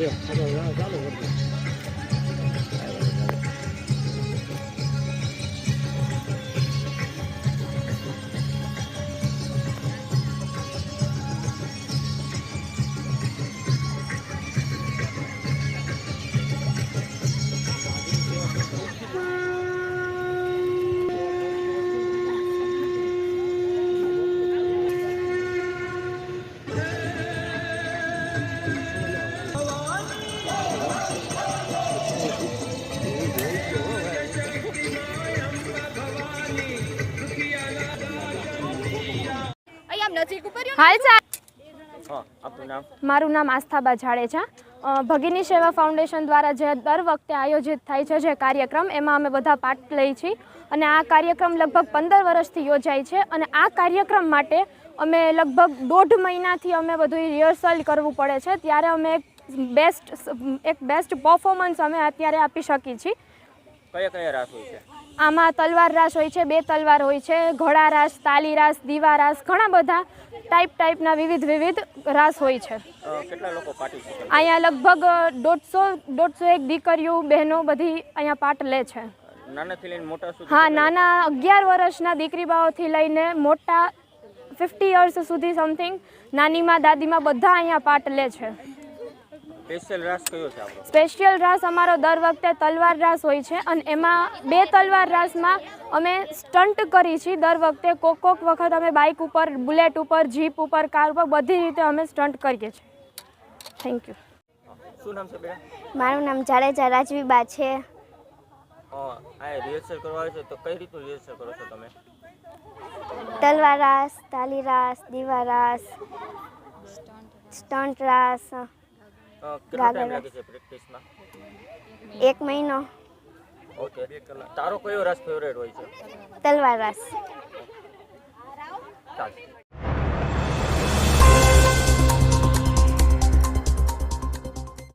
અહીંયા આમ નજીક ઉપર રહ્યો ને. હાલ ચાલ હા આપનું નામ? મારું નામ આસ્થાબા જાડેજા ભગીની સેવા ફાઉન્ડેશન દ્વારા જે દર વખતે આયોજિત થાય છે જે કાર્યક્રમ એમાં અમે બધા પાર્ટ લઈ છીએ. અને આ કાર્યક્રમ લગભગ પંદર વર્ષથી યોજાય છે અને આ કાર્યક્રમ માટે અમે લગભગ દોઢ મહિનાથી અમે બધું રિહર્સલ કરવું પડે છે. ત્યારે અમે એક બેસ્ટ એક બેસ્ટ પરફોર્મન્સ અમે અત્યારે આપી શકીએ છીએ. કયા કયા રાસ હોય છે? આમાં તલવાર રાસ હોય છે બે તલવાર હોય છે ઘોડા રાસ તાલી રાસ દીવા રાસ ઘણા બધા ટાઈપ ટાઈપના વિવિધ વિવિધ રાસ હોય છે. કેટલા લોકો પાર્ટિસિપેટ અહીંયા લગભગ દોઢસો દોઢસો એક દીકરીઓ બહેનો બધી અહીંયા પાર્ટ લે છે. નાનાથી લઈને મોટા સુધી હા નાના અગિયાર વર્ષના દીકરીબાઓથી લઈને મોટા ફિફ્ટી યર્સ સુધી સમથિંગ નાનીમાં દાદીમાં બધા અહીંયા પાર્ટ લે છે. સ્પેશિયલ રાસ કયો છે આપણો? સ્પેશિયલ રાસ અમારો દર વખતે તલવાર રાસ હોય છે અને એમાં બે તલવાર રાસમાં અમે સ્ટન્ટ કરી છીએ. દર વખતે કોક કોક વખત અમે બાઇક ઉપર બુલેટ ઉપર જીપ ઉપર કાર ઉપર બધી રીતે અમે સ્ટન્ટ કરીએ છીએ. થેન્ક યુ શું નામ છે બેટા મારું નામ જાડેજા રાજવીબા છે. આ રિહર્સલ કરવા આવે છે તો કઈ રીતનું રિહર્સલ કરો છો તમે? તલવાર રાસ તાલી રાસ દીવા રાસ સ્ટન્ટ રાસ. કેટલો ટાઈમ લાગે છે પ્રેક્ટિસમાં એક મહિનો. ઓકે તારો કયો રસ ફેવરેટ હોય છે? તલવાર રાસ. ચાલ.